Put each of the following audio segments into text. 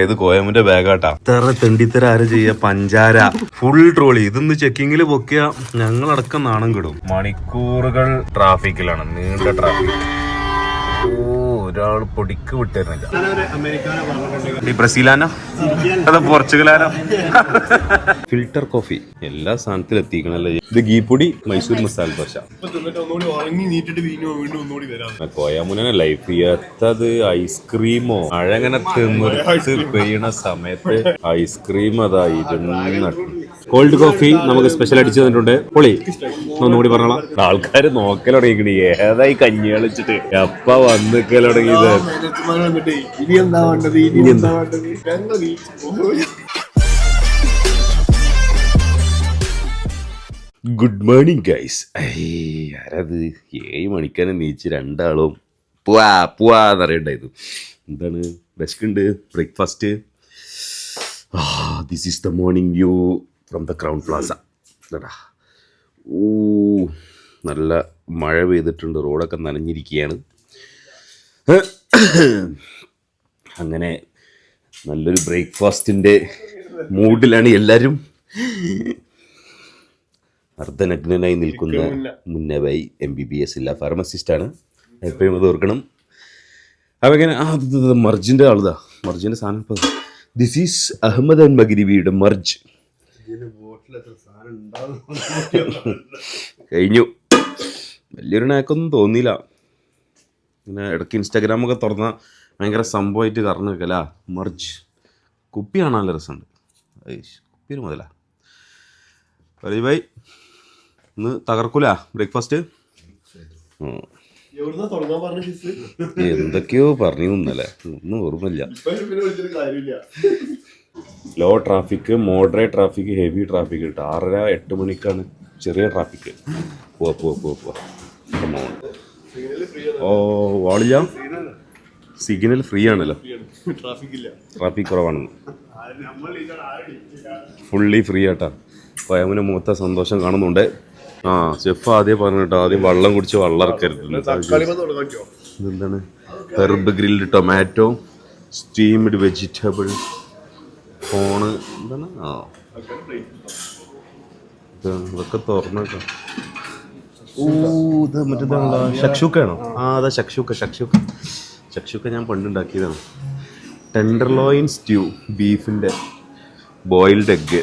ഏത് കോയമ്മിന്റെ ബാഗാട്ടാ? ഇത്ര തെണ്ടിത്തര ആര് ചെയ്യ പഞ്ചാര? ഫുൾ ട്രോളി ഇതൊന്ന് ചെക്കിങ്ങിൽ പൊക്കിയ ഞങ്ങളടക്കം നാണം കിടും. മണിക്കൂറുകൾ ട്രാഫിക്കിലാണ് നീണ്ട ട്രാഫിക് ഒരാൾ പൊടിക്ക് വിട്ടിരുന്നില്ല. ബ്രസീലാനോ? അതോ പോർച്ചുഗലാനോ? ഫിൽട്ടർ കോഫി എല്ലാ സാധനത്തിലും എത്തിക്കണല്ലേ ഇത് ഗീപ്പൊടി മൈസൂർ മസാല ദോശ. കോയാമുനെ ലൈഫ് എത്തത് ഐസ്ക്രീമോ മഴ അങ്ങനെ പെയ്യണ സമയത്ത് ഐസ്ക്രീം അതാ ഇരുന്ന് കോൾഡ് കോഫി നമുക്ക് സ്പെഷ്യൽ അടിച്ചു തന്നിട്ടുണ്ട് പൊളി ഒന്നുകൂടി പറഞ്ഞോളാം. ആൾക്കാർ നോക്കൽ തുടങ്ങിക്കണി ഏതായി കഞ്ഞി കളിച്ചിട്ട്? എപ്പ വന്ന് തുടങ്ങിയത്? മാനേജർമാർ വന്നിട്ട് ഇനി എന്താ വേണ്ടത്? ഇനി എന്താ വേണ്ടത്? ഞങ്ങൾ ഗുഡ് മോർണിംഗ് ഗൈസ് ആരത്? ഏഴ് മണിക്കാണ് നീച്ച് രണ്ടാളും പൂവാ പൂവാ എന്നറിയണ്ടായിരുന്നു എന്താണ്? വിശക്കുണ്ട് breakfast this is the morning view from the Crowne Plaza ഇതാ ഓ നല്ല മഴ പെയ്തിട്ടുണ്ട്. റോഡൊക്കെ നനഞ്ഞിരിക്കുകയാണ് അങ്ങനെ നല്ലൊരു ബ്രേക്ക്ഫാസ്റ്റിന്റെ മൂഡിലാണ് എല്ലാവരും അർദ്ധനഗ്നനായി നിൽക്കുന്ന മുന്നവായി എം ബി ബി എസ് ഇല്ല ഫാർമസിസ്റ്റാണ് എപ്പോഴും അത് ഓർക്കണം. അപ്പം ഇങ്ങനെ ആ മർജിന്റെ ആളുതാ. മർജിന്റെ സാധനം ദിസ് ഈസ് അഹമ്മദ് അൻ മഗിരിബിയുടെ മർജ്. കഴിഞ്ഞു. വലിയൊരു നാക്കൊന്നും തോന്നിയില്ല. ഇങ്ങനെ ഇടയ്ക്ക് ഇൻസ്റ്റാഗ്രാമൊക്കെ തുറന്നാൽ ഭയങ്കര സംഭവമായിട്ട് കറന്നു വെക്കല മർജ് കുപ്പി കാണാൻ ഉണ്ട് രസമുണ്ട് കുപ്പിയൊരു മുതല. പറയ് ബൈ. ഇന്ന് തകർക്കൂല? ബ്രേക്ക്ഫാസ്റ്റ്? എന്തൊക്കെയോ പറഞ്ഞു ഇന്നലെ. ഒന്നും ഓർമ്മയില്ല. Low traffic moderate traffic heavy traffic കിട്ടും ആറര എട്ട് മണിക്കാണ് ചെറിയ ട്രാഫിക് പോവാ പോവാ പോവാ പോവാ. ഓ വാളില്ല സിഗ്നൽ ഫ്രീ ആണല്ലോ. ട്രാഫിക് കുറവാണെന്ന്. ഫുള്ളി ഫ്രീ ആട്ടാ. പയമുന മൂത്ത സന്തോഷം കാണുന്നുണ്ട്. ആ ഷെഫ് ആദ്യം പറഞ്ഞു കേട്ടോ ആദ്യം വെള്ളം കുടിച്ച് വെള്ളം ഇറക്കരുത് ഇതെന്താണ്? Herb grilled tomato steamed vegetable phone എന്താണ്? ആ. ഇത് മറ്റേതാണല്ലോ ഷക്ഷൂക്കാണോ ആ അതാ ഷക്ഷുക്ക ഷക്ഷുക്ക ഷക്ഷുക്ക ഞാൻ പണ്ടുണ്ടാക്കിയതാണ്. ടെൻഡർ ലോയിൻ സ്റ്റ്യൂ ബീഫിന്റെ ബോയിൽഡ് എഗ്ഗ്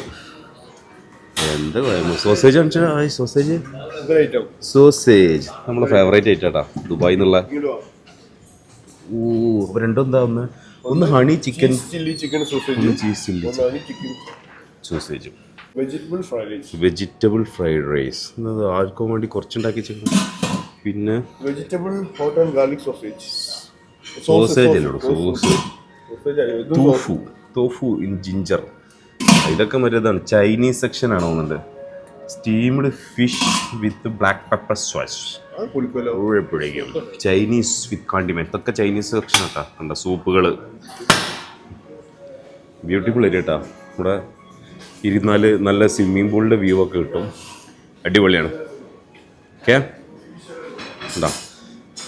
എന്താ സോസേജ് സോസേജ് സോസേജ് നമ്മളെ ഫേവറേറ്റ് ഐറ്റാട്ടാ വാ ഓ അപ്പൊ രണ്ടും എന്താ ഒന്ന്? ഒന്ന് honey chicken chilli chicken sausage cheese chilli honey chicken sausage vegetable fried rice vegetable fried rice എന്നത് ആർക്കും വേണ്ടി കുറച്ചുണ്ടാക്കി ചെയ്യണം പിന്നെ vegetable hot and garlic sausage sausage അല്ലോ sausage sausage tofu tofu in ginger ഇതൊക്കെ മറ്റേതാണ്. ചൈനീസ് സെക്ഷൻ ആണോ എന്നുണ്ട് steamed fish with black pepper sauce ഊഴപ്പുഴയ്ക്കും Chinese with condiment ഇതൊക്കെ ചൈനീസ് സെക്ഷൻ കേട്ടോ കണ്ട സൂപ്പുകൾ ബ്യൂട്ടിഫുൾ ഏരിയ കേട്ടാ ഇവിടെ ഇരുന്നാൽ നല്ല സ്വിമ്മിംഗ് പൂളിന്റെ വ്യൂ ഒക്കെ കിട്ടും. അടിപൊളിയാണ്. ഓക്കെ ഉണ്ടാ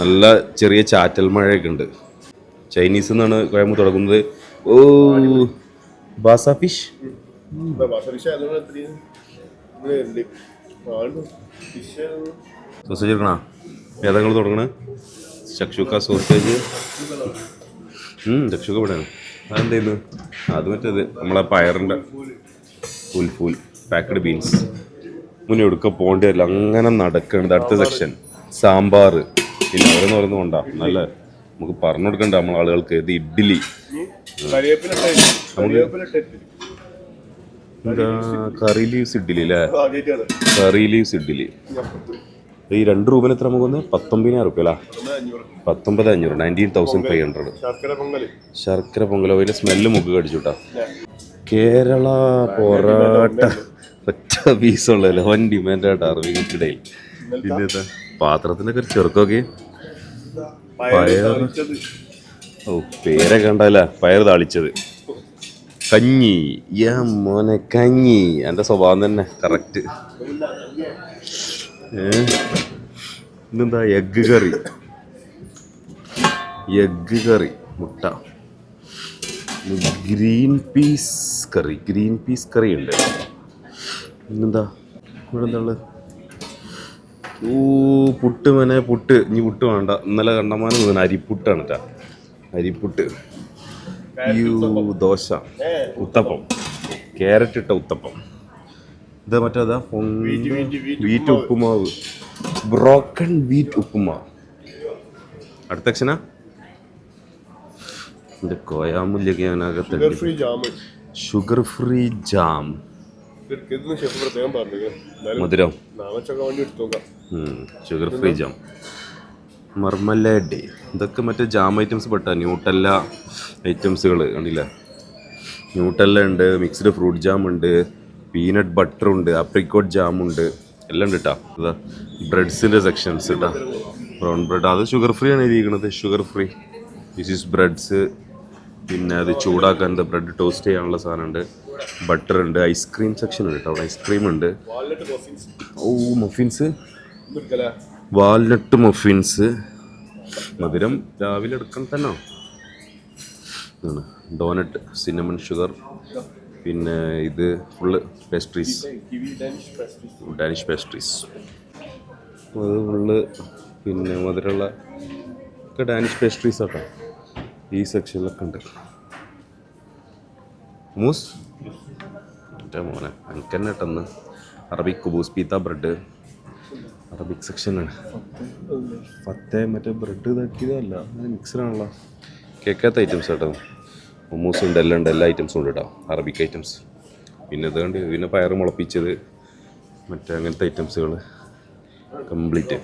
നല്ല ചെറിയ ചാറ്റൽ മഴയൊക്കെ ഉണ്ട്. ചൈനീസ് എന്നാണ് കോയമ്പ് തുടങ്ങുന്നത്. ഓ ബാസ ഫിഷ് ഫിഷ് സോസേജ് ഏതാ നിങ്ങൾ തുടങ്ങണേ? ചക്ഷുക്ക സോസേജ് ചക്ഷുക്ക ഇവിടെയാണ്. അതെന്ത് ചെയ്യുന്നു അത് മറ്റേത് നമ്മളെ പയറിന്റെ ഫുൽ ഫുൽ പാക്കഡ് ബീൻസ് മുന്നേ എടുക്ക പോകേണ്ടി വരില്ല. അങ്ങനെ നടക്കുന്നത് അടുത്ത സെക്ഷൻ സാമ്പാർ. പിന്നെ അവരെന്ന് പറയുന്നത് കൊണ്ടാ. നല്ല നമുക്ക് പറഞ്ഞു കൊടുക്കണ്ട നമ്മളെ ആളുകൾക്ക് ഇത് ഇഡ്ഡലി. എന്താ? കറി ലീവ്സ് ഇഡ്ഡലി അല്ലേ കറി ലീവ്സ് ഇഡ്ഡലി. ഈ രണ്ട് രൂപയിൽ എത്ര നമുക്ക് വന്നത് പത്തൊമ്പതിനായിരം റുപ്യ അല്ല പത്തൊമ്പത് അഞ്ഞൂറ് നയന്റീൻ തൗസൻഡ് ഫൈവ് ഹൺഡ്രഡ് ശർക്കര പൊങ്കലോ അതിന്റെ സ്മെല്ല് മുക്ക് കടിച്ചുട്ടാ. കേരള പൊറാട്ട. ഒറ്റ പീസുള്ളല്ലോ വൻ ഡിമാൻഡ് ആയിട്ട് അറിവിക്കിടയിൽ പിന്നെ പാത്രത്തിനൊക്കെ ഒരു ചെറുക്കൊക്കെ പയർ ഓ പേരെ കണ്ടല്ല പയർ താളിച്ചത്. കഞ്ഞി. യാ മോനെ കഞ്ഞി. എന്റെ സ്വഭാവം തന്നെ. കറക്റ്റ് ഇന്നെന്താ എഗ്ഗ് കറി? എഗ്ഗ് കറി മുട്ട. Green peas curry green peas curry ഉണ്ട് ഇന്നെന്താ ഇവിടെ എന്താ ഉള്ളത് ഓ പുട്ട് മനെ പുട്ട്. ഇനി പുട്ട് വേണ്ട. ഇന്നലെ കണ്ടമാനം തോന്നുന്നു അരിപ്പുട്ടാണ് കേട്ടാ അരിപ്പുട്ട്. യൂ ദോശ. ഉത്തപ്പം. ക്യാരറ്റ് ഇട്ട ഉത്തപ്പം. ഇത് മറ്റേതാ? വീറ്റ്, ഉപ്പുമാവ്. ബ്രോക്കൺ വീറ്റ് ഉപ്പുമാവ്. അടുത്ത അക്ഷന? എന്റെ കോയാമുല്ലൊക്കെ അതിനകത്ത് ഷുഗർ ഫ്രീ ജാം മധുരം. ഷുഗർ ഫ്രീ ജാം മർമലേഡ് ഇതൊക്കെ മറ്റേ ജാം ഐറ്റംസ് പെട്ട. ന്യൂട്ടല്ല ഐറ്റംസുകൾ കണ്ടില്ല? ന്യൂട്ടല്ല ഉണ്ട് മിക്സ്ഡ് ഫ്രൂട്ട് ജാം ഉണ്ട്. പീനട്ട് ബട്ടർ ഉണ്ട് അപ്രിക്കോട്ട് ജാം ഉണ്ട് എല്ലാം ഉണ്ട് കേട്ടോ ഇതാ ബ്രെഡ്സിന്റെ സെക്ഷൻസ് കേട്ടോ ബ്രൗൺ ബ്രെഡ് അത് ഷുഗർ ഫ്രീ ആണ് എഴുതിയിരിക്കുന്നത് sugar free this is breads പിന്നെ അത് ചൂടാക്കാൻ ബ്രെഡ് ടോസ്റ്റ് ചെയ്യാനുള്ള സാധനമുണ്ട്. ബട്ടർ ഉണ്ട് ഐസ്ക്രീം സെക്ഷൻ ഉണ്ട് കേട്ടോ അവിടെ ഐസ്ക്രീം ഉണ്ട്. ഓ മഫിൻസ് വാൽനട്ട് മഫിൻസ് മധുരം രാവിലെ എടുക്കണം തന്നെ. ഡോനട്ട് സിന്നമൺ ഷുഗർ പിന്നെ ഇത് ഫുള്ള് പേസ്ട്രീസ് ഡാനിഷ് പേസ്ട്രീസ് അത് ഫുള്ള് പിന്നെ മധുരമുള്ള ഒക്കെ ഡാനിഷ് പേസ്ട്രീസ് ആട്ടോ. ഈ സെക്ഷനിലൊക്കെ ഉണ്ട്. മൂസ്? എന്റെ മോനെ എനിക്ക് തന്നെ ഇട്ടെന്ന് അറബിക് കുബൂസ് പീത്ത ബ്രെഡ് അറബിക് സെക്ഷനാണ് പത്തേ മറ്റേ ബ്രെഡ് ഇതാക്കിയതല്ല മിക്സറാണല്ലോ കേൾക്കാത്ത ഐറ്റംസ് കേട്ടോ മൊമോസ് ഉണ്ട് എല്ലാം ഉണ്ട് എല്ലാ ഐറ്റംസും ഉണ്ട് കേട്ടോ അറബിക് ഐറ്റംസ് പിന്നെ അതുകൊണ്ട് പിന്നെ പയർ മുളപ്പിച്ചത് മറ്റേ അങ്ങനത്തെ ഐറ്റംസുകൾ കംപ്ലീറ്റ്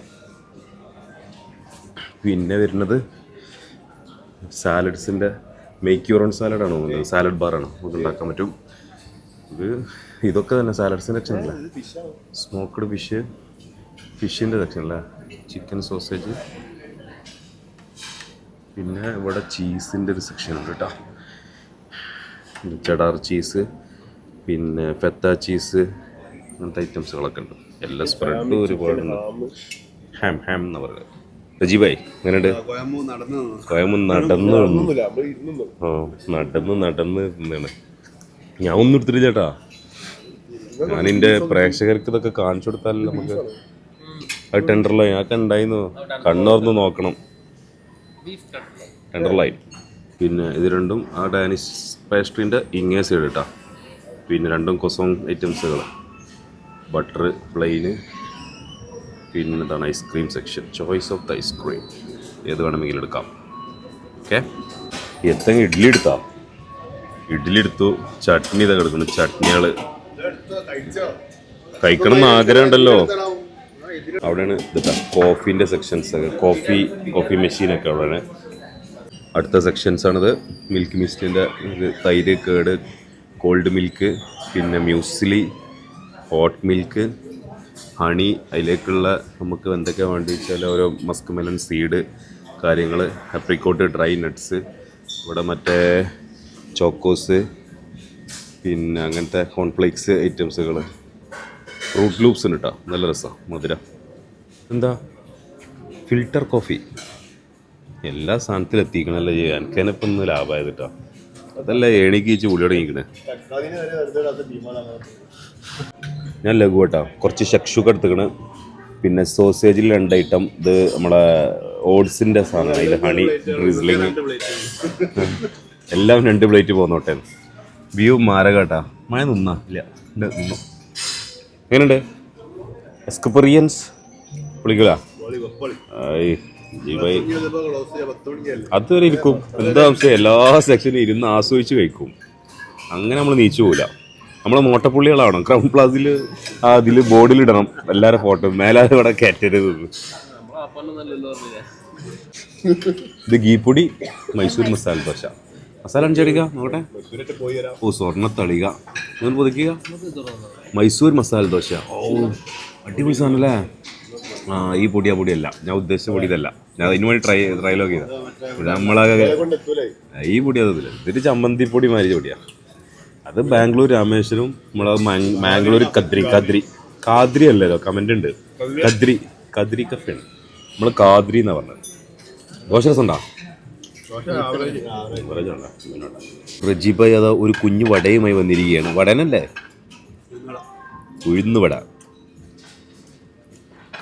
പിന്നെ വരുന്നത് സാലഡ്സിന്റെ മേക്ക് യുവർ ഓൺ സാലഡാണോ തോന്നുന്നത് സാലഡ് ബാറാണ് നമുക്ക് ഉണ്ടാക്കാൻ പറ്റും. ഇത് ഇതൊക്കെ തന്നെ സാലഡ്സിന്റെ സെക്ഷൻ അല്ലേ? സ്മോക്ക്ഡ് ഫിഷ് ഫിഷിന്റെ സെക്ഷൻ അല്ലേ? ചിക്കൻ സോസേജ് പിന്നെ ഇവിടെ ചീസിന്റെ ഒരു സെക്ഷൻ ഉണ്ട് കേട്ടോ ചെഡാർ ചീസ് പിന്നെ ഫെത്ത ചീസ് അങ്ങനത്തെ ഐറ്റംസുകളൊക്കെ ഉണ്ട്. എല്ലാ സ്പ്രെഡും ഒരുപാടുണ്ട് ഹാം ഹാം എന്ന് പറയുന്നത്. രജീബായി എങ്ങനെയുണ്ട്? കോയമ്പൂ നടന്നു സ്വയം നടന്ന് നടന്ന് നടന്ന് നിന്നാണ്. ഞാൻ ഒന്നും എടുത്തില്ല ചേട്ടാ ഞാൻ എന്റെ പ്രേക്ഷകർക്ക് ഇതൊക്കെ കാണിച്ചു കൊടുത്താലല്ലോ നമുക്ക് അത് ടെൻഡർലൈൻ ഞാൻ ഉണ്ടായിരുന്നു കണ്ണോർന്ന് നോക്കണം. ടെൻഡർലൈൻ പിന്നെ ഇത് രണ്ടും ആ ഡാനിഷ് പേസ്ട്രീന്റെ ഇങ്ങേ സൈഡ് കേട്ടോ പിന്നെ രണ്ടും കൊസോങ് ഐറ്റംസുകൾ. ബട്ടർ പ്ലെയിന് പിന്നെ എന്താണ് ice cream section choice of the ice cream ഏത് വേണമെങ്കിലും എടുക്കാം. ഓക്കെ എത്തെങ്കിൽ ഇഡ്ഡലി എടുത്താം. ഇഡ്ഡലി എടുത്തു. ചട്നി ഇതൊക്കെ എടുക്കുന്നു ചട്നികൾ കഴിക്കണം എന്ന് ആഗ്രഹം ഉണ്ടല്ലോ അവിടെയാണ് കോഫീന്റെ സെക്ഷൻസ് കോഫി കോഫി മെഷീനൊക്കെ അവിടെയാണ് അടുത്ത സെക്ഷൻസ് ആണിത്. മിൽക്ക് മിസ്റ്റിന്റെ തൈര് കേട് കോൾഡ് മിൽക്ക് പിന്നെ മ്യൂസ്ലി ഹോട്ട് മിൽക്ക് ഹണി അതിലേക്കുള്ള നമുക്ക് എന്തൊക്കെ വേണ്ടി വെച്ചാൽ ഓരോ മസ്ക് മെലൺ സീഡ് കാര്യങ്ങൾ അപ്രിക്കോട്ട് ഡ്രൈ നട്ട്സ് ഇവിടെ മറ്റേ ചോക്കോസ് പിന്നെ അങ്ങനത്തെ കോൺഫ്ലേക്സ് ഐറ്റംസുകൾ ഫ്രൂട്ട് ലൂപ്സ് ഉണ്ട് കേട്ടോ നല്ല രസമാണ് മധുര. എന്താ? ഫിൽട്ടർ കോഫി എല്ലാ സാധനത്തിലും എത്തിക്കണല്ലോ ചെയ്യാൻ എനിക്കതിനിപ്പം ഒന്ന് ലാഭമായത് കേട്ടോ അതല്ല ഏണിക്ക് പുളി തുടങ്ങിക്കണേ. ഞാൻ ലഘു കേട്ടോ. കുറച്ച് ഷക്ഷുക എടുത്തുക്കണ്. പിന്നെ സോസേജിൽ രണ്ട് ഐറ്റം ഇത് നമ്മളെ ഓട്സിന്റെ സാധനം. അതിൽ ഹണി ഡ്രിസ്ലിങ് എല്ലാം രണ്ട് പ്ലേറ്റ് പോന്നോട്ടെ. വ്യൂ മാരകട്ടാ മഴ നിന്നാ? ഇല്ല. നിന്നു. എങ്ങനെയുണ്ട്? എസ്കപ്പറിയൻസ് വിളിക്കുക ജീവായി അതുവരെ ഇരിക്കും. എന്താ സംശയം? എല്ലാ സെക്ഷനും ഇരുന്ന് ആസ്വദിച്ച് കഴിക്കും. അങ്ങനെ നമ്മൾ നീച്ചു പോവില്ല. നമ്മളെ മോട്ടപ്പുള്ളികളാണ് ക്രൗൺ പ്ലാസിൽ അതിൽ ബോർഡിലിടണം എല്ലാവരും ഫോട്ടോ മേലാതെ ഇവിടെ കയറ്റരുത്. ഇത് ഗീപ്പൊടി മൈസൂർ മസാല ദോശ. മസാല അഞ്ചടിക്ക നോക്കട്ടെ. ഓ സ്വർണ തളിക. ഒന്ന് പുതുക്കുക മൈസൂർ മസാല ദോശ. ഓ അടിപൊളി സാധനല്ലേ? ആ ഈ പൊടിയ പൊടിയല്ല. ഞാൻ ഉദ്ദേശിച്ച പൊടി ഇതല്ല. ഞാൻ അതിന് വേണ്ടി ട്രൈ ട്രയലോഗ് ചെയ്ത. നമ്മളൊക്കെ ഈ പൊടി അതില്ല ചമ്മന്തി പൊടി മാതിരി പൊടിയാ. അത് ബാംഗ്ലൂർ രാമേശ്വരം നമ്മളെ മാംഗ്ലൂർ കദ്രി കദ്രി. കാദ്രി അല്ലല്ലോ കമന്റ് ഉണ്ട്. കദ്രി. കദ്രി കഫയാണ് നമ്മൾ കാദ്രി എന്നാ പറഞ്ഞത്. ദോശ രസം ഉണ്ടാ റജിബായ് അതാ ഒരു കുഞ്ഞു വടയുമായി വന്നിരിക്കുകയാണ്. വടനല്ലേ? ഉഴുന്ന് വട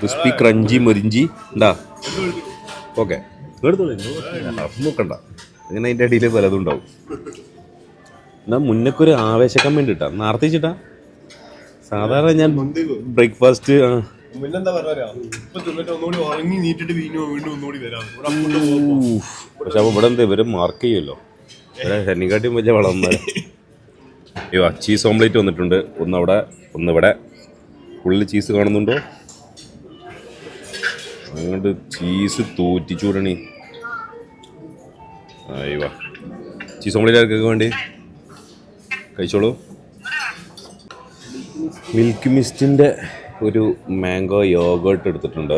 ക്രിസ്പി ക്രഞ്ചി മൊരിഞ്ചി ഉണ്ടാ ഓക്കെ നോക്കണ്ട. അങ്ങനെ അതിന്റെ അടിയിൽ പലതും ഉണ്ടാവും. എന്നാ മുന്നൊക്കെ ആവേശക്കാൻ വേണ്ടിട്ടാ നാർത്തിച്ചിട്ടാ സാധാരണ ഞാൻ ബ്രേക്ക്ഫാസ്റ്റ് പക്ഷെ അപ്പൊ ഇവിടെ എന്താ ഇവർ മാർക്ക് ചെയ്യുമല്ലോ ഇവിടെ വെച്ച വലിയ വളർന്നാൽ അയ്യോ ചീസ് ഓംലേറ്റ് വന്നിട്ടുണ്ട്. ഒന്ന് അവിടെ ഒന്ന് ഇവിടെ ഉള്ളിൽ ചീസ് കാണുന്നുണ്ടോ? അങ്ങോട്ട് ചീസ് തൂറ്റിച്ചൂടണി അയ്യോ ചീസ് ഓംലേറ്റ് ആർക്കൊക്കെ വേണ്ടി? കഴിച്ചോളൂ. മിൽക്ക് മിസ്റ്റിന്റെ ഒരു മാംഗോ യോഗേർട്ട് എടുത്തിട്ടുണ്ട്.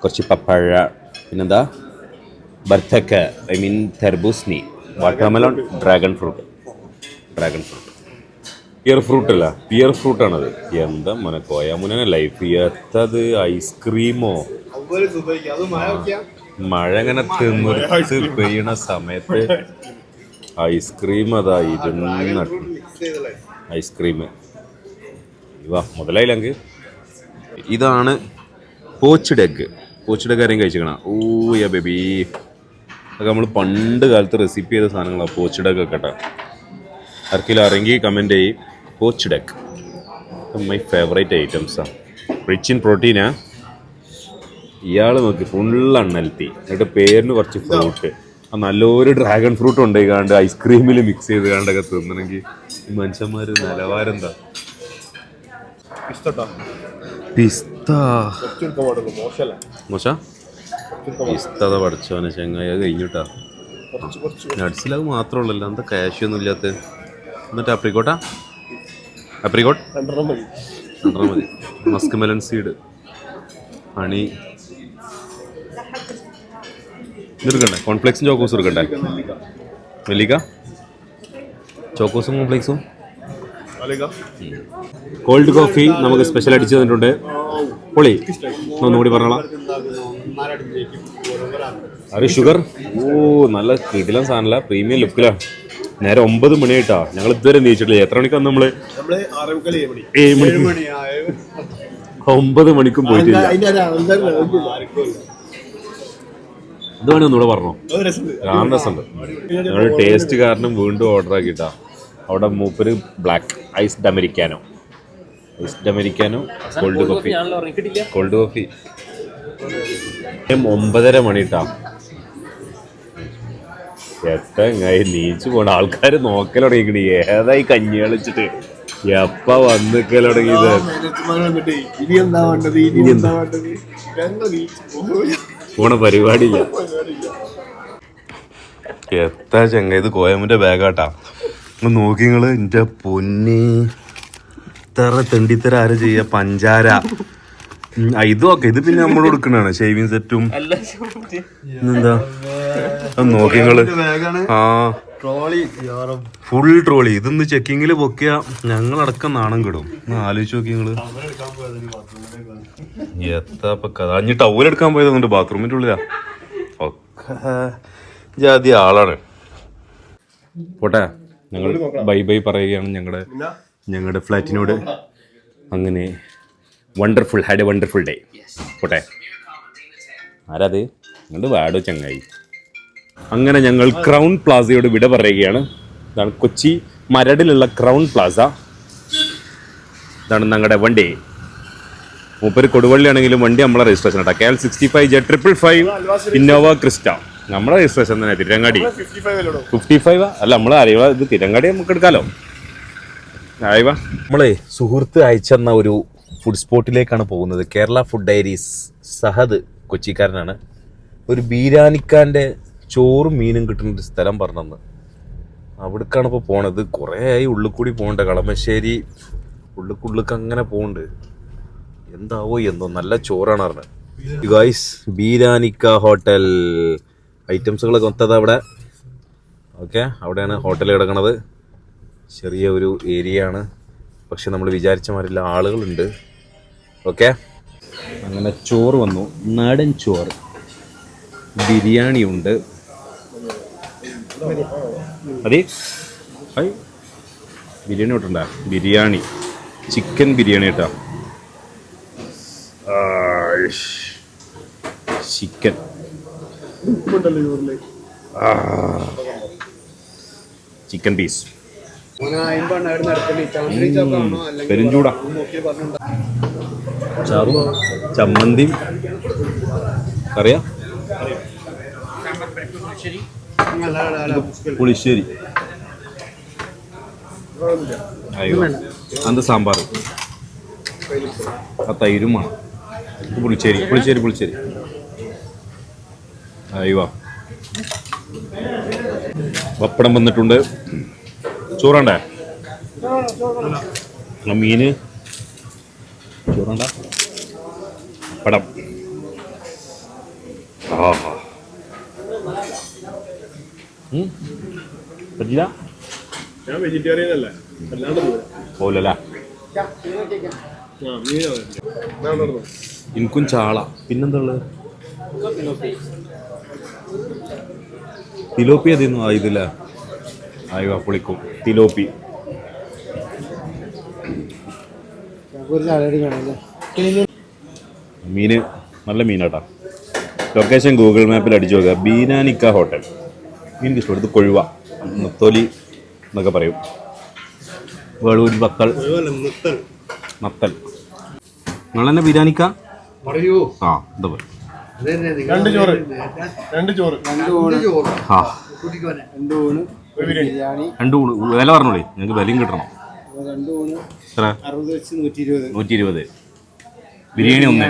കുറച്ച് പപ്പഴ പിന്നെന്താ? ബർത്തക്ക I mean തെർബൂസ്നി watermelon dragon fruit. Dragon fruit. Pear fruit അല്ല. പിയർ ഫ്രൂട്ട് ആണത്. എന്താ മോനെ കോയാമുനെ ലൈഫ് എത്തത്? ഐസ്ക്രീമോ മഴ ഇങ്ങനെ തിന്നിട്ട് പെയ്യണ സമയത്ത് ഐസ്ക്രീം അതാ ഇരുന്ന് ഐസ്ക്രീം ഇവാ മുതലായില്ലെങ്കിൽ ഇതാണ് പോച്ച്ഡ് എഗ് പോച്ച്ഡ് എഗ് ആരെയും കഴിച്ചിക്കണ ഓ യാ ബേബി അതൊക്കെ നമ്മൾ പണ്ട് കാലത്ത് റെസിപ്പി ചെയ്ത സാധനങ്ങളാണ് പോച്ച്ഡ് എഗ് ഒക്കെ കേട്ടോ. ആർക്കെങ്കിലും അറിയെങ്കിൽ കമന്റ് ചെയ്യും. പോച്ച്ഡ് എഗ് മൈ ഫേവറേറ്റ് ഐറ്റംസാണ് റിച്ച് ഇൻ പ്രോട്ടീനാ ഇയാൾ നോക്കി ഫുൾ അണ്ണൽത്തി എന്നിട്ട് പേരിന് കുറച്ച് ഫ്രൂട്ട് ആ നല്ലൊരു ഡ്രാഗൺ ഫ്രൂട്ട് ഉണ്ട് കാണ്ട് ഐസ്ക്രീമിൽ മിക്സ് ചെയ്ത് കാണ്ടൊക്കെ തിന്നണമെങ്കിൽ ഈ മനുഷ്യന്മാർ നിലവാരം എന്താ പിസ്ത. മോശ? പിസ്ത പഠിച്ചവനെ ചെങ്ങായ. കഴിഞ്ഞിട്ടാ. നട്സിലത് മാത്രമുള്ളല്ലോ എന്താ കാഷ്യൂ ഒന്നും ഇല്ലാത്ത. എന്നിട്ട് അപ്രിക്കോട്ടാ അപ്രിക്കോട്ട് രണ്ടെണ്ണം മതി. രണ്ടെണ്ണം മതി. Musk melon seed. ഹണി. ഇതെടുക്കണ്ടേ? കോൺഫ്ലെക്സും ചോക്കോസും എടുക്കണ്ടേ? നെല്ലിക്ക ചോക്കോസും കോൺഫ്ലെക്സും? കോൾഡ് കോഫി നമുക്ക് സ്പെഷ്യൽ അടിച്ചു തന്നിട്ടുണ്ട്. പൊളി. ഒന്നുകൂടി പറഞ്ഞോളാം. അത് ഷുഗർ? ഓ നല്ല കിടിലം സാധനമല്ല. പ്രീമിയം ലുക്കിലാ. നേരെ ഒമ്പത് മണി ആയിട്ടാ. ഞങ്ങൾ ഇതുവരെ നീച്ചിട്ടില്ല. എത്ര മണിക്കാണ് നമ്മൾ? ഏഴ് മണി. ഒമ്പത് മണിക്കും പോയിട്ടില്ല. ഇത് വേണേ ഒന്നുകൂടെ പറഞ്ഞോ? കാണാൻ രസമുണ്ട്. ഞങ്ങൾ ടേസ്റ്റ് കാരണം വീണ്ടും ഓർഡർ ആക്കിയിട്ടാ. അവിടെ മൂപ്പര് black iced americano. Iced americano cold coffee cold coffee ഒമ്പതര മണിട്ടാ. എത്തങ്ങായി നീച്ചു പോണ ആൾക്കാർ നോക്കൽ തുടങ്ങി ഏതായി കഞ്ഞി കളിച്ചിട്ട് എപ്പ പോകും പോണ പരിപാടിയില്ല. എത്താ ചങ്ങ ഇത് കോയമ്മിന്റെ ബാഗാട്ടാ നോക്കി നിങ്ങൾ. എന്റെ പൊന്നി. ഇത്ര തെണ്ടിത്തര ആര് ചെയ്യ? പഞ്ചാര. ഇതും ഒക്കെ. ഇത് പിന്നെ നമ്മൾ കൊടുക്കണാണ് ഷേവിങ് സെറ്റും എന്താ നോക്കി നിങ്ങൾ ആ. Trolley full trolley. ഇതൊന്ന് ചെക്കിങ്ങിൽ പൊക്കിയ ഞങ്ങളടക്കം നാണം കിടും. ഒന്ന് ആലോചിച്ച് നോക്കി നിങ്ങൾ. എത്താ കഥ. അഞ്ഞ് ടവൽ എടുക്കാൻ പോയതുണ്ട് ബാത്റൂമിന്റെ ഉള്ളിലാ. ഒക്കെ ജാതി ആളാണ്. പോട്ടെ. ഞങ്ങൾ ബൈ ബൈ പറയുകയാണ് ഞങ്ങളുടെ ഞങ്ങളുടെ ഫ്ലാറ്റിനോട്. അങ്ങനെ wonderful had a wonderful day പോട്ടെ. ആരാത്? നിങ്ങളുടെ വാടോ ചങ്ങായി. അങ്ങനെ ഞങ്ങൾ ക്രൗൺ പ്ലാസയോട് വിട പറയുകയാണ്. ഇതാണ് കൊച്ചി മരടിലുള്ള ക്രൗൺ പ്ലാസ. ഇതാണ് ഞങ്ങളുടെ വണ്ടി. മൂപ്പര് കൊടുവള്ളി ആണെങ്കിലും വണ്ടി നമ്മളെ രജിസ്ട്രേഷൻ കേട്ടോ K L sixty five J triple five Innova Crysta നമ്മളെ രജിസ്ട്രേഷൻ തന്നെ തിരങ്ങാടി. ഫിഫ്റ്റി ഫൈവ് അല്ലോ നമ്മൾ അറിയുക ഇത് തിരങ്ങാടി നമുക്ക് എടുക്കാലോ. ആയിവ. നമ്മളെ സുഹൃത്ത് അയച്ചെന്ന ഒരു ഫുഡ് സ്പോട്ടിലേക്കാണ് പോകുന്നത്. കേരള ഫുഡ് ഡയറീസ് സഹദ് കൊച്ചിക്കാരനാണ്. ഒരു ബീരാനിക്കാന്റെ ചോറും മീനും കിട്ടുന്ന ഒരു സ്ഥലം പറഞ്ഞെന്ന്. അവിടേക്കാണ് ഇപ്പോൾ പോണത്. കുറേ ആയി ഉള്ളിൽ കൂടി പോകണ്ട കളമശ്ശേരി ഉള്ളിക്കുള്ളിക്ക് അങ്ങനെ പോകുന്നുണ്ട് എന്താവോ എന്തോ നല്ല ചോറാണ് പറഞ്ഞത് ഗൈസ് ബീരാനിക്ക ഹോട്ടൽ. ഐറ്റംസുകളൊക്കെ ഒത്തത് അവിടെ. ഓക്കെ അവിടെയാണ് ഹോട്ടൽ കിടക്കണത്. ചെറിയ ഒരു ഏരിയ ആണ്. പക്ഷെ നമ്മൾ വിചാരിച്ച മാറില്ല ആളുകളുണ്ട്. ഓക്കെ. അങ്ങനെ ചോറ് വന്നു. നാടൻ ചോറ്. ബിരിയാണി ഉണ്ട് അതെ ഐ ബിരിയാണി കിട്ടണ്ട ബിരിയാണി. ചിക്കൻ ബിരിയാണി കേട്ടോ. ചിക്കൻ. Chicken piece. പെരുംചൂട ചാറും ചമ്മന്തിയും. അറിയാ പുളിശ്ശേരി. അയ്യോ. അത് സാമ്പാർ? ആ തൈരും വേണം. പുളിശ്ശേരി പുളിശ്ശേരി പുളിശ്ശേരി. അയ്യോ. പപ്പടം വന്നിട്ടുണ്ട്. ചോറണ്ടേ? മീന്? ചോറണ്ട? പടം. ആഹാ. പറ്റില്ല? ഞാൻ വെജിറ്റേറിയൻ അല്ലേ? അല്ലാണ്ട് പോലല്ല എനിക്കും ചാള. പിന്നെന്താ ഉള്ളത് തിലോപ്പി അതിന്ന് ഇതില്ല അയ്യോ പുളിക്കും. തിലോപ്പി. മീന്. നല്ല മീനാട്ടാ. ലൊക്കേഷൻ ഗൂഗിൾ മാപ്പിൽ അടിച്ചു നോക്കുക. ബീനാനിക്ക ഹോട്ടൽ. മീൻ ഇഷ്ടം ഇത് കൊഴുവ നത്തോലി എന്നൊക്കെ പറയും. വേളൂരി വത്തൾ മത്തൽ. നത്തൽ നിങ്ങൾ തന്നെ ബിരിയാണിക്ക? പറയൂ. ആ എന്താ പറയും. രണ്ട് ചോറ്. രണ്ട് ചോറ്. ആ. രണ്ട് ഊണ് വില പറഞ്ഞോളി. ഞങ്ങൾക്ക് വിലയും കിട്ടണം. എത്ര? നൂറ്റി ഇരുപത്. ബിരിയാണി ഒന്ന്.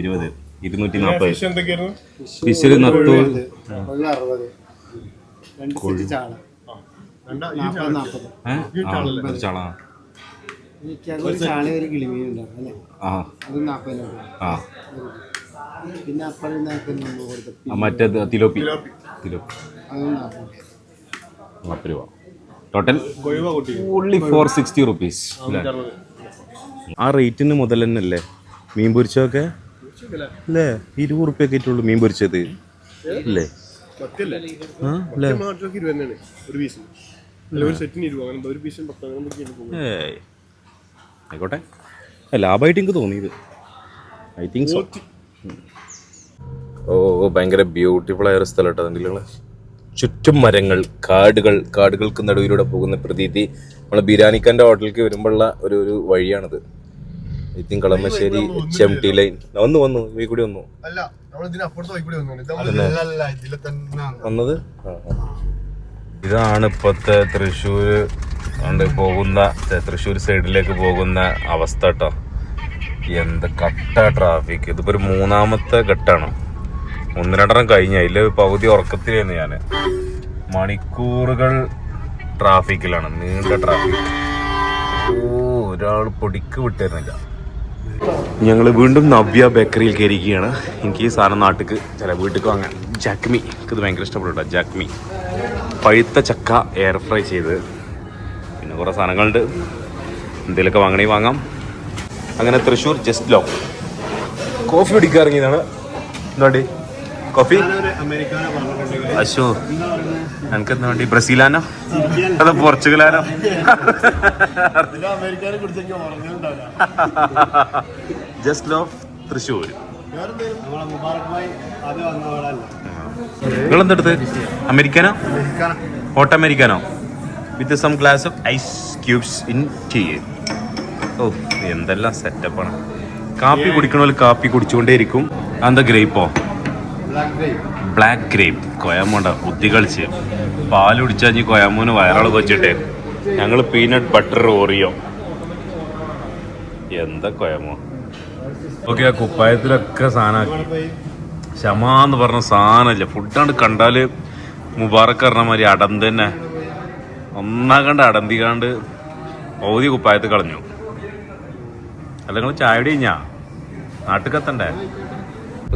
ഇരുപത്. ഇരുന്നൂറ്റി നാൽപ്പത് ഫിഷിൽ നത്തു ഒരു രണ്ട് സെറ്റ് ചാള. മറ്റേത് തിലോപ്പി. തിലോപ്പി. നാൽപ്പത് രൂപ. Total only four sixty rupees ആ റേറ്റിന് മുതൽ തന്നെ അല്ലേ മീൻ പൊരിച്ചതൊക്കെ? അല്ലേ ഇരുപത് റുപ്യൊക്കെ ആയിട്ടുള്ളൂ മീൻ പൊരിച്ചത്. അല്ലേ ആയിക്കോട്ടെ. ലാഭമായിട്ട് എനിക്ക് തോന്നിയത്. I think so. ഓ ഭയങ്കര ബ്യൂട്ടിഫുൾ ആയ ഒരു സ്ഥലം കേട്ടോ അതിന്റെ ചുറ്റും മരങ്ങൾ കാടുകൾ കാടുകൾക്ക് നടുവിലൂടെ പോകുന്ന പ്രതീതി. നമ്മളെ ബിരാനിക്കാന്റെ ഹോട്ടലിലേക്ക് വരുമ്പോഴുള്ള ഒരു ഒരു വഴിയാണിത്. Think Kalamassery H M T line. വന്നു വന്നു ഈ കൂടി വന്നു. വന്നത്. ഇതാണ് ഇപ്പോഴത്തെ തൃശ്ശൂർ പോകുന്ന തൃശ്ശൂർ സൈഡിലേക്ക് പോകുന്ന അവസ്ഥ കേട്ടോ എന്ത് കട്ട ട്രാഫിക്. ഇതിപ്പോ ഒരു മൂന്നാമത്തെ ഘട്ടാണ്. ഒന്ന് രണ്ടെണ്ണം കഴിഞ്ഞ അതിൽ പകുതി ഉറക്കത്തിലായിരുന്നു ഞാൻ മണിക്കൂറുകൾ ട്രാഫിക്കിലാണ് നീണ്ട ട്രാഫിക്. ഓ ഒരാൾ പൊടിക്ക് വിട്ടിരുന്നില്ല. ഞങ്ങൾ വീണ്ടും നവ്യ ബേക്കറിയിൽ കയറിയിരിക്കുകയാണ്. എനിക്ക് ഈ സാധനം നാട്ടിക്ക് ചില വീട്ടിൽ വാങ്ങാൻ. ജാക്മി. എനിക്ക് ഇത് ഭയങ്കര ഇഷ്ടപ്പെട്ടു ജാക്മി. പഴുത്ത ചക്ക എയർ ഫ്രൈ ചെയ്ത്. പിന്നെ കുറേ സാധനങ്ങളുണ്ട്. എന്തെങ്കിലുമൊക്കെ വാങ്ങണേ വാങ്ങാം. അങ്ങനെ തൃശ്ശൂർ ജസ്റ്റ് ലോ കോഫി കുടിക്കാൻ ഇറങ്ങിയതാണ് എന്താണ്ടി കോഫി അമേരിക്കാനെ എനിക്ക് എന്താ വേണ്ടി? ബ്രസീലാനോ? അതോ പോർച്ചുഗലാനോ? ജസ്റ്റ് ലോ തൃശ്ശൂർ നിങ്ങൾ എന്തെടുത്ത് americano? Hot americano with some glass of ice cubes in tea ഓ എന്തെല്ലാം സെറ്റപ്പാണ് കാപ്പി കുടിക്കണ കാപ്പി കുടിച്ചുകൊണ്ടേയിരിക്കും. അന്ത ഗ്രേപ്പോ? ബ്ലാക്ക് ഗ്രേപ്പ് ബ്ലാക്ക് ഗ്രേപ്പ് കൊയാമോണ്ട ബുദ്ധി കളിച്ച് പാൽ കുടിച്ചാൽ ഈ കൊയാമോന് വയറളവ് വെച്ചിട്ടേ ഞങ്ങൾ പീനട്ട് ബട്ടർ ഓറിയോ എന്താ കൊയാമോ? ഓക്കെ ആ കുപ്പായത്തിലൊക്കെ സാധനമാക്കി. ക്ഷമ എന്ന് പറഞ്ഞ സാധനമില്ല. ഫുഡാണ് കണ്ടാൽ മുബാറക്ക് പറഞ്ഞ മാതിരി അടം തന്നെ. ഒന്നാകണ്ട് അടന്തികാണ്ട് ഓതി കുപ്പായത്ത് കളഞ്ഞു. അല്ല നിങ്ങൾ ചായ കഴിഞ്ഞാ? നാട്ടിൽ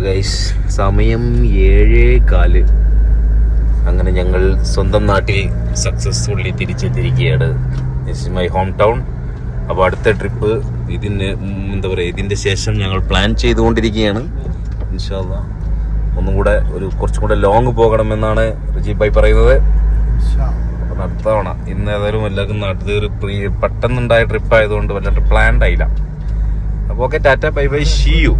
ഗൈസ് സമയം ഏഴേ കാൽ. അങ്ങനെ ഞങ്ങൾ സ്വന്തം നാട്ടിൽ successfully തിരിച്ചെത്തിയിരിക്കുകയാണ്. This is my home town അപ്പോൾ അടുത്ത ട്രിപ്പ് ഇതിന് എന്താ പറയുക ഇതിന്റെ ശേഷം ഞങ്ങൾ പ്ലാൻ ചെയ്തുകൊണ്ടിരിക്കുകയാണ്. ഇൻഷാല്ല ഒന്നും കൂടെ ഒരു കുറച്ചും കൂടെ ലോങ് പോകണമെന്നാണ് റിജീബ് ഭായി പറയുന്നത്. അപ്പൊ ഇന്ന് ഏതായാലും എല്ലാവർക്കും നാട്ടിൽ പ്രീ പെട്ടെന്നുണ്ടായ ട്രിപ്പ് ആയതുകൊണ്ട് വല്ലാണ്ട് പ്ലാൻഡ് ആയില്ല. അപ്പോൾ okay tata bye bye see you